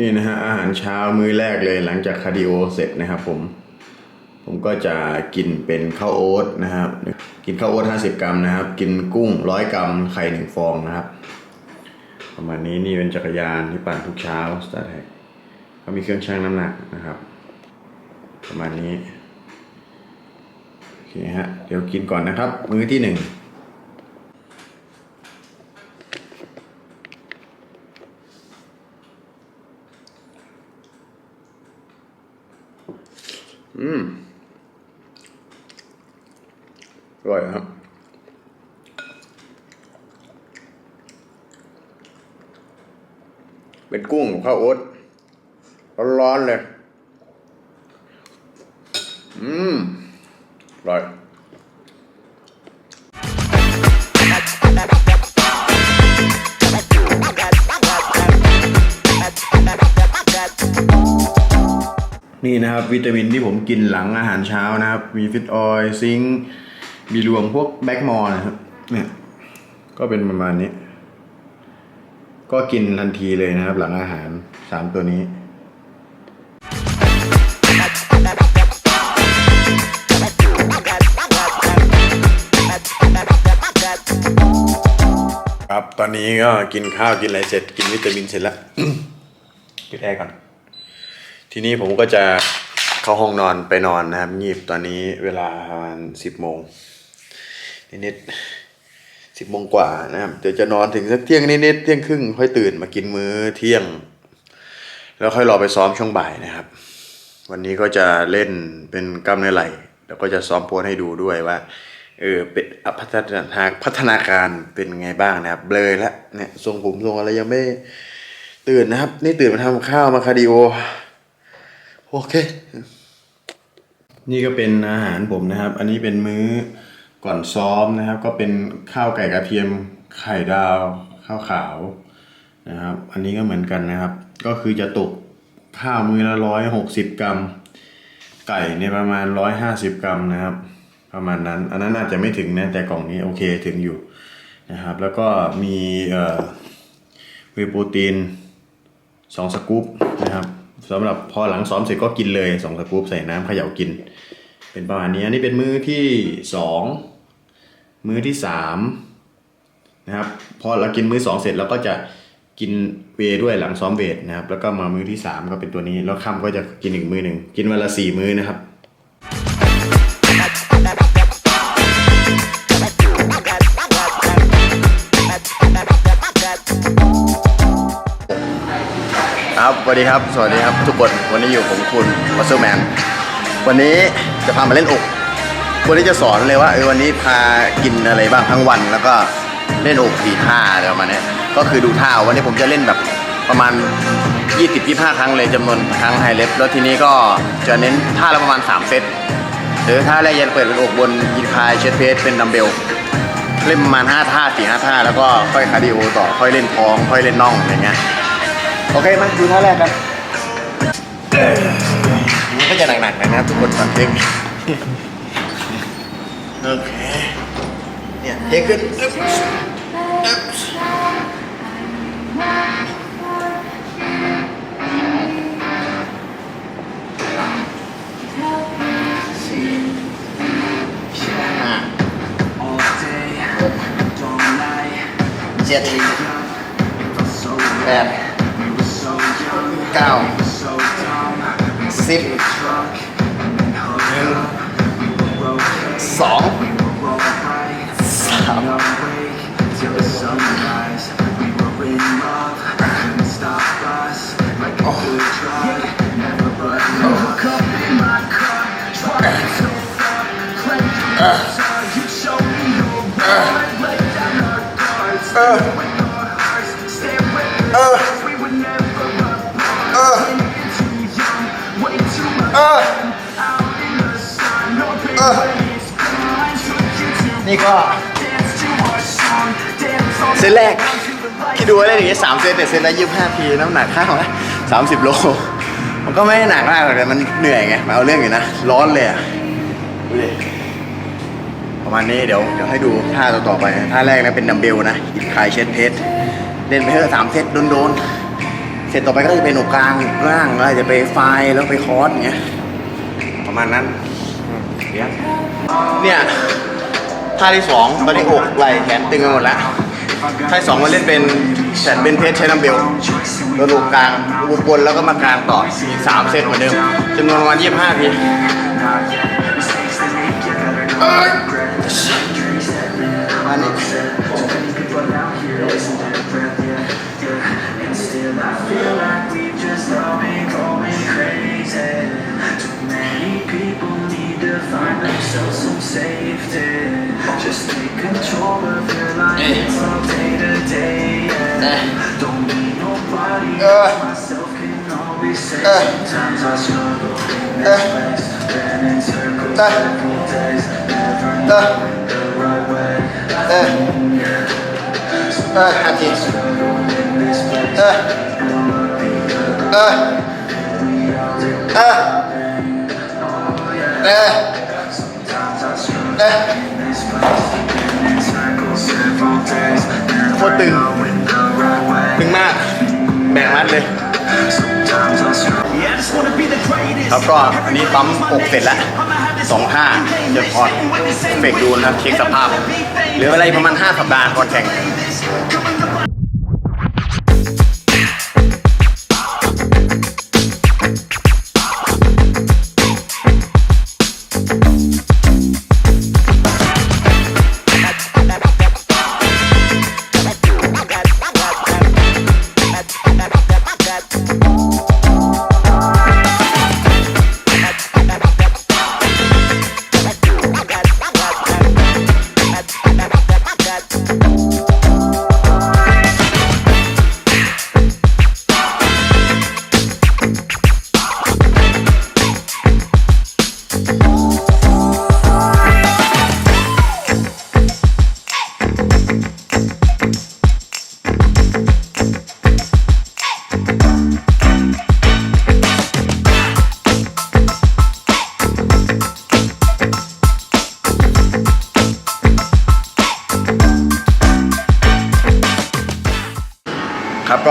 นี่นะฮะอาหารเช้ามื้อแรกเลยหลังจากคาร์ดิโอเสร็จนะครับผม ผมก็จะกินเป็นข้าวโอ๊ตนะครับ กินข้าวโอ๊ต50กรัมนะครับ กินกุ้งร้อยกรัมไข่หนึ่งฟองนะครับ ประมาณนี้นี่เป็นจักรยานที่ปั่นทุกเช้าสตาร์ทเขามีเครื่องชั่งน้ำหนักนะครับ ประมาณนี้โอเคฮะเดี๋ยวกินก่อนนะครับ มื้อที่หนึ่ง อืมอร่อยครับเป็นกุ้งกับข้าวโอ๊ตร้อนๆเลย อืมอร่อย นี่นะครับ วิตามินที่ผมกินหลังอาหารเช้านะครับ มีฟิตออยล์ซิงมีรวมพวกแบล็กมอร์นะครับ เนี่ย ก็เป็นประมาณนี้ ก็กินทันทีเลยนะครับ หลังอาหารสามตัวนี้ครับ ตอนนี้ก็กินข้าวกินอะไรเสร็จ กินวิตามินเสร็จแล้วปิดแอร์ก่อน ทีนี้ผมก็จะเข้าห้องนอนไปนอนนะครับ งีบตอนนี้เวลาประมาณสิบโมงนิดๆสิบโมงกว่านะครับเดี๋ยวจะนอนถึงสักเที่ยงนิดๆเที่ยงครึ่งค่อยตื่นมากินมื้อเที่ยง แล้วค่อยรอไปซ้อมช่วงบ่ายนะครับ วันนี้ก็จะเล่นเป็นกล้ามเนื้อไหล่แล้วก็จะซ้อมโพสให้ดูด้วยว่าเออเป็นพัฒนาพัฒนาการเป็นไงบ้างนะครับ เบลอแล้วเนี่ยทรงผมทรงอะไรยังไม่ตื่นนะครับ นี่ตื่นมาทำข้าวมาคาร์ดิโอ โอเค นี่ก็เป็นอาหารผมนะครับ อันนี้เป็นมื้อก่อนซ้อมนะครับ ก็เป็นข้าวไก่กระเทียมไข่ดาวข้าวขาวนะครับ อันนี้ก็เหมือนกันนะครับ ก็คือจะตกข้าวมื้อละร้อยหกสิบกรัม ไก่ในยประมาณร้อยห้าสิบกรัมนะครับ ประมาณนั้น อันนั้นอาจจะไม่ถึงนะแต่กล่องนี้โอเคถึงอยู่นะครับ แล้วก็มีเอ่อเวย์โปรตีนสองสกู๊ปนะครับ สำหรับพอหลังซ้อมเสร็จก็กินเลยสองสกู๊ปใส่น้ำเขย่ากิน เป็นประมาณนี้อันนี้เป็นมื้อที่สองมื้อที่สามนะครับพอเรากินมื้อสองเสร็จเราก็จะกินเวด้วยหลังซ้อมเวทนะครับ แล้วก็มามื้อที่สามก็เป็นตัวนี้แล้วค่ำก็จะกินอีกมื้อหนึ่งกินวันละสี่มื้อนะครับ วัสดีครับ สวัสดีครับทุกคน วันนี้อยู่ผมคุณมัสเซอร์แมน วันนี้จะพามาเล่นอกวันนี้จะสอนเลยว่าเออวันนี้พากินอะไรบ้างทั้งวัน แล้วก็เล่นอกกี่ท่าอะไรประมาณเนี้ยก็คือดูท่าวันนี้ผมจะเล่นแบบประมาณ 20-25 ครั้งเลยจำนวนครั้งไฮเล็บแล้วทีนี้ก็จะเน้นท่าละประมาณ 3 เซตหรือท่าแรกยันเปิดเป็นอกบนยินคลายเชสเพสเป็นดัมเบลเล่นประมาณ5ท่า4 5ท่าแล้วก็ค่อยคาร์ดิโอต่อค่อยเล่นท้อง ค่อยเล่นน่องอะไรเงี้ย โอเคมาดูท่าแรกกันมันก็จะหนักๆหน่อยนะครับทุกคนตอนเทคโอเค เนี่ยเทคขึ้นอึ๊บอึ๊บสี่ห้าหกเจ็ดแปด เก้าสิบหนึ่งสองสามนี่ ก็เซตแรกที่ดูไว้ได้อย่างนี้สามเซตเนี่เซตละยี่สิบห้าทีน้ำหนักข้าวนะสามสิบโลมันก็ไม่ได้หนักมากหรอกแต่มันเหนื่อยไงมาเอาเรื่องอยู่นะ ร้อนเลยอะดูดิประมาณนี้เดี๋ยวเดี๋ยวให้ดูท่าต่อๆไปท่าแรกนะเป็นดัมเบลนะอินคายเชสเพสเล่นไปเถอะสามเซตโดนๆเสร็จต่อไปก็จะเป็นอกกลางล่างแล้วจะไปไฟแล้วไปคอร์สอย่างเงี้ยประมาณนั้นเนี่ย ท่าที่สองตอนนี้อกไหล่แขนตึงไปหมดแล้วท่าที่สองมาเล่นเป็นแสนเป็นเพชรใช้น้ำเบลโดนอกกลางอุบบนแล้วก็มากลางต่ออีสามเซตเหมือนเดิมจำนวนประมาณยี่สิบห้าทีอันนี้ Just take control of your life from day to day. Yeah. Eh. Don't be nobody. Uh. Myself can always say uh. sometimes I struggle in this uh. place. Then in circles, uh. circle days. Never know uh. the right way. I uh. mean, yeah. Sometimes uh. I struggle in this place. Uh. Uh. Uh. Uh. ตึง ตึงมาก แบ่งมัดเลย Sometimes I struggle. Yeah, I just wanna be the greatest. ครับก็อันนี้ปั๊มอกเสร็จแล้วสองห้าเดี๋ยวพอดเฟกดูนะครับเช็คสภาพ เหลืออะไรประมาณ 5 สัปดาห์ก่อนแข่ง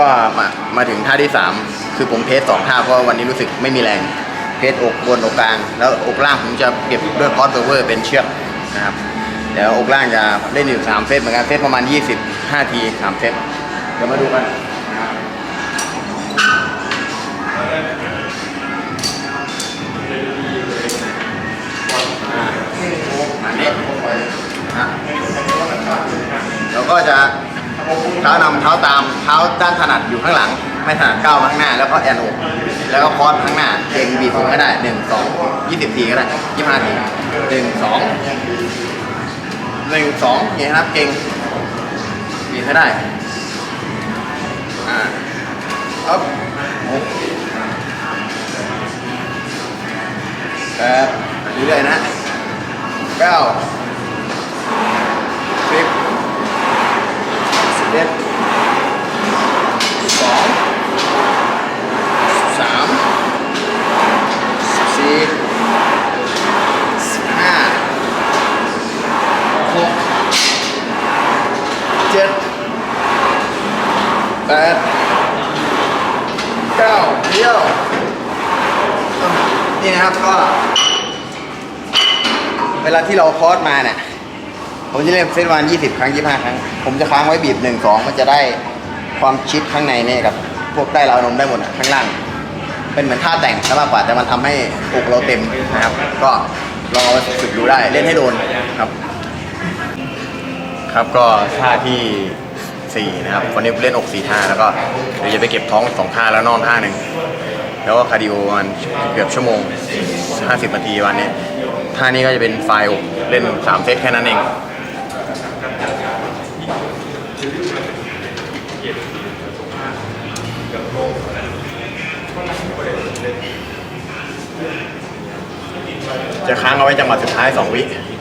ก็มามาถึงท่าที่ 3 คือผมเทสสองท่าเพราะวันนี้รู้สึกไม่มีแรง เทสอกบนอกกลาง แล้วอกล่างผมจะเก็บด้วยคอร์สเวอร์เป็นเชือกนะครับเดี๋ยวอกล่างจะเล่นอยู่3เซตเหมือนกันเซตประมาณ 25 ที3เซตเดี๋ยวมาดูกันนะครับแล้วก็จะ เท้านำเท้าตามเท้าด้านถนัดอยู่ข้างหลัง ไม่ถนัดก้าวมาข้างหน้า แล้วก็แอนอกแล้วก็คอสข้างหน้าเก่งบีบผมก็ได้หนึ่งสองยี่สิบทีก็ได้ยี่ห้าทีหนึ่งสองหนึ่งสองอย่างนี้นะครับเก่งบีบให้ได้อ่าอ๊บหกแปดเรื่อยๆนะเก้าสิบ สิบเอ็ดสิบสองสิบสามสิบสี่สิบห้าหกเจ็ดแปดเก้าเดียวนี่นะครับก็ เวลาที่เราคอร์สมาเนี่ยผมจะเล่นเซตวัน20 ครั้ง 25 ครั้ง ผมจะค้างไว้บีบ 1 2 มันจะได้ความชิดข้างในเนี่ยกับ พวกใต้ราวนมได้หมดอะข้างล่าง เป็นเหมือนท่าแต่งซะมากกว่าแต่มันทำให้อกเราเต็มนะครับ ก็ลองเอาไปฝึกดูได้เล่นให้โดนครับ ครับก็ท่าที่ 4 นะครับวันนี้เล่นอก4ท่าแล้วก็เดี๋ยวจะไปเก็บท้องสองท่าแล้วนอนท่าหนึ่งแล้วก็คาร์ดิโอประมันเกือบชั่วโมง 50นาทีวันนี้ ท่านี้ก็จะเป็นไฟล์เล่น 3 เซตแค่นั้นเองจะค้างเอาไว้จังหวะสุดท้าย 2 วิที่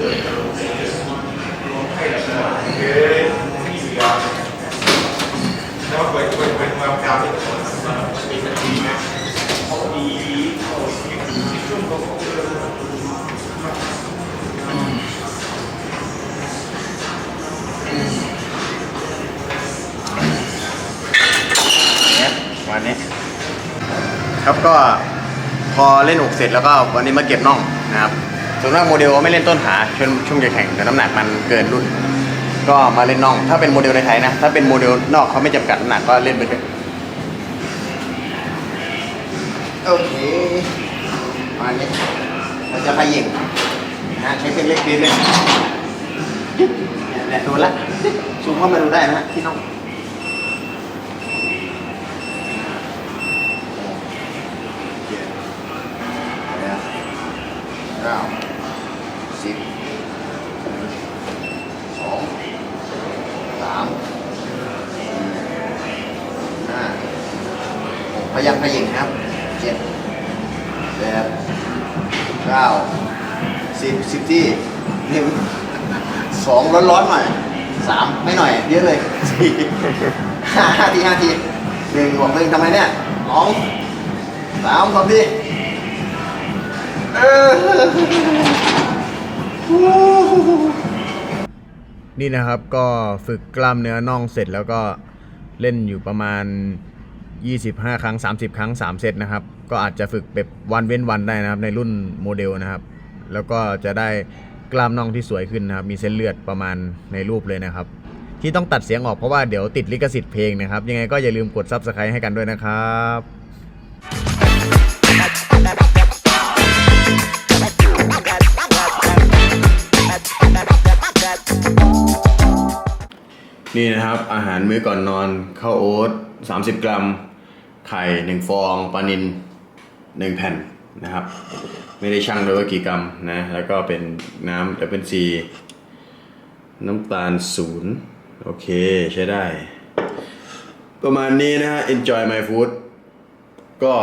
วันนี้ ครับก็พอเล่นอกเสร็จแล้วก็วันนี้มาเก็บน่องนะครับ ส่วนมากโมเดลไม่เล่นต้นขาช่วงช่วงจะแข่งแต่น้ำหนักมันเกินรุ่น ก็มาเล่นน่อง ถ้าเป็นโมเดลในไทยนะ ถ้าเป็นโมเดลนอกเขาไม่จำกัดน้ำหนักก็เล่นไปเถอะโอเคมาเนี้ยเราจะขยิงนะใช้เส้นเล็กนิดเลยเนี่ยดูละซูมเข้ามาดูได้นะฮะที่น่อง เจ็ดแปดเก้าสิบสองสามสี่ห้าหกพยักพยิงครับเจ็ด แปดเก้าสิบสิบที่หนึ่งสองร้อนๆหน่อยสามไม่หน่อยเยอะเลยสี่ห้าห้าทีห้าทีหนึ่งบวกหนึ่งทำไมเนี่ยสองสามสองดีเออนี่นะครับก็ฝึกกล้ามเนื้อน่องเสร็จแล้วก็เล่นอยู่ประมาณ 25 ครั้ง 30 ครั้ง 3 เซตนะครับ ก็อาจจะฝึกแบบวันเว้นวันได้นะครับ ในรุ่นโมเดลนะครับ แล้วก็จะได้กล้ามน่องที่สวยขึ้นนะครับ มีเส้นเลือดประมาณในรูปเลยนะครับ ที่ต้องตัดเสียงออกเพราะว่าเดี๋ยวติดลิขสิทธิ์เพลงนะครับ ยังไงก็อย่าลืมกด Subscribe ให้กันด้วยนะครับนี่นะครับอาหารมื้อก่อนนอนข้าวโอ๊ต30 กรัม ไข่ 1 ฟองปลานิน หนึ่งแผ่นนะครับ ไม่ได้ชั่งด้ยว่ากี่กรัมนะ แล้วก็เป็นน้ำดับเบิลซีน้ำตาลศูนย์โอเค ใช้ได้ ประมาณนี้นะฮะ enjoy my food ก็